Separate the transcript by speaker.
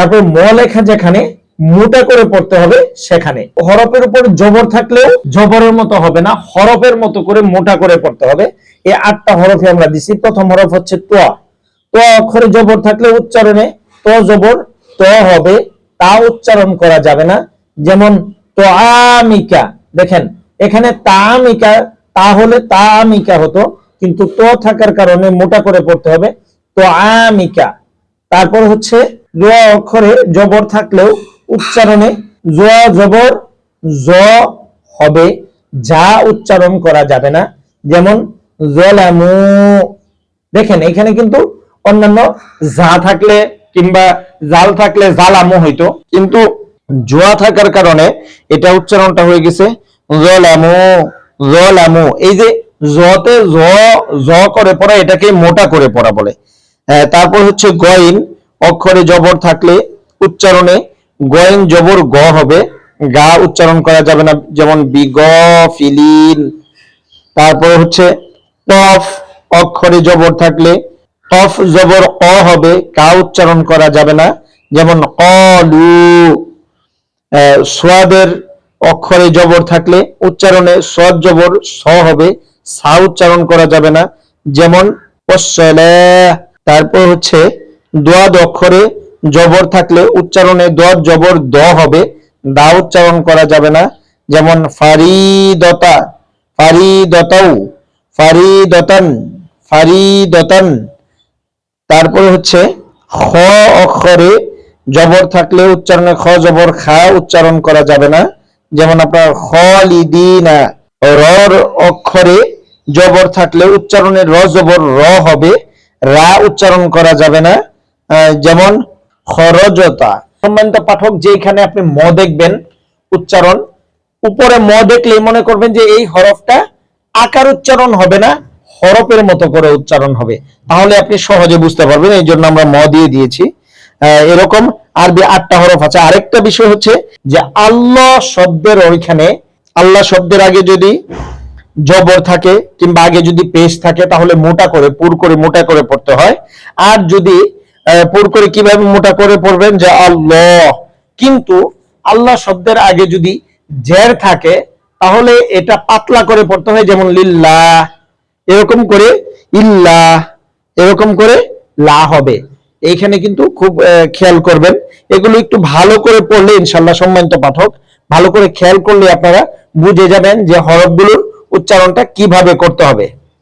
Speaker 1: তারপর ম লেখা যেখানে, মোটা করে পড়তে হবে সেখানে। হরফের উপর জবর থাকলেও জবরের মতো হবে না, হরফের মতো করে মোটা করে পড়তে হবে। এই আটটা হরফে আমরা দিছি। প্রথম হরফ হচ্ছে তোয়া তো অক্ষরে জবর থাকলে উচ্চারণে তো জবর, তো হবে। তা উচ্চারণ করা যাবে না। যেমন, তো আমিকা। দেখেন, এখানে তামিকা তাহলে তামিকা হতো। কিন্তু তো থাকার কারণে মোটা করে পড়তে হবে। তো আমিকা। তারপর হচ্ছে জোয়া অক্ষরে জবর থাকলেও উচ্চারণে জোয়া জবর, জ হবে, যা উচ্চারণ করা যাবে না। যেমন, জলামু। দেখেন, এখানে কিন্তু অন্যান্য যা থাকলে কিংবা জাল থাকলে জালামু হইতো। কিন্তু জোয়া থাকার কারণে এটা উচ্চারণটা হয়ে গেছে জলামু জলামু। এই যে জতে জ জ করে পড়া এটাকে মোটা করে পড়া বলে। তারপর হচ্ছে গইন। অক্ষরে জবর থাকলে উচ্চারণে গইন জবর গ হবে। গা উচ্চারণ করা যাবে না, যেমন বিগ ফিলিন তারপরে হচ্ছে টফ অক্ষরে জবর থাকলে টফ জবর অ হবে, কা উচ্চারণ করা যাবে না, যেমন অলু সোয়াদের অক্ষরে জবর থাকলে উচ্চারণে সদ জবর স হবে, সা উচ্চারণ করা যাবে না, যেমন তারপর হচ্ছে দোয়াদ অক্ষরে জবর থাকলে উচ্চারণে দোয়াদ জবর দ হবে, দা উচ্চারণ করা যাবে না। যেমন, ফারিদতা, ফারিদতাউ, ফারিদতান ফারিদতান। তারপরে হচ্ছে, খ অক্ষরে জবর থাকলে উচ্চারণে খ জবর খা উচ্চারণ করা যাবে না। যেমন, আপনার খলিদিনা, রর অক্ষরে জবর থাকলে উচ্চারণে র জবর র হবে, রা উচ্চারণ করা যাবে না। যেমন খরজতা। সম্মানিত পাঠক যেখানে আপনি ম দেখবেন, উচ্চারণ, উপরে ম দেখলেই মনে করবেন যে এই হরফটা আকার উচ্চারণ হবে না, হরফের মতো করে উচ্চারণ হবে। তাহলে আপনি সহজে বুঝতে পারবেন, এই জন্য আমরা ম দিয়ে দিয়েছি। এরকম আরবি আটটা হরফ আছে। আরেকটা বিষয় হচ্ছে যে আল্লাহ শব্দের ওইখানে, আল্লাহ শব্দের আগে যদি জবর থাকে কিংবা আগে যদি পেশ থাকে, তাহলে মোটা করে, পুর করে মোটা করে পড়তে হয়। আর যদি পুর করে কীভাবে মোটা করে পড়বেন? যে আল্লাহ। কিন্তু আল্লাহ শব্দের আগে যদি জের থাকে, তাহলে এটা পাতলা করে পড়তে হয়, যেমন লিল্লাহ। এরকম করে ইল্লা এরকম করে লা হবে। এইখানে কিন্তু খুব খেয়াল করবেন। এগুলো একটু ভালো করে পড়লে ইনশাল্লাহ সম্মানিত পাঠক, ভালো করে খেয়াল করলে আপনারা বুঝে যাবেন যে হরফগুলোর উচ্চারণটা কীভাবে করতে হবে।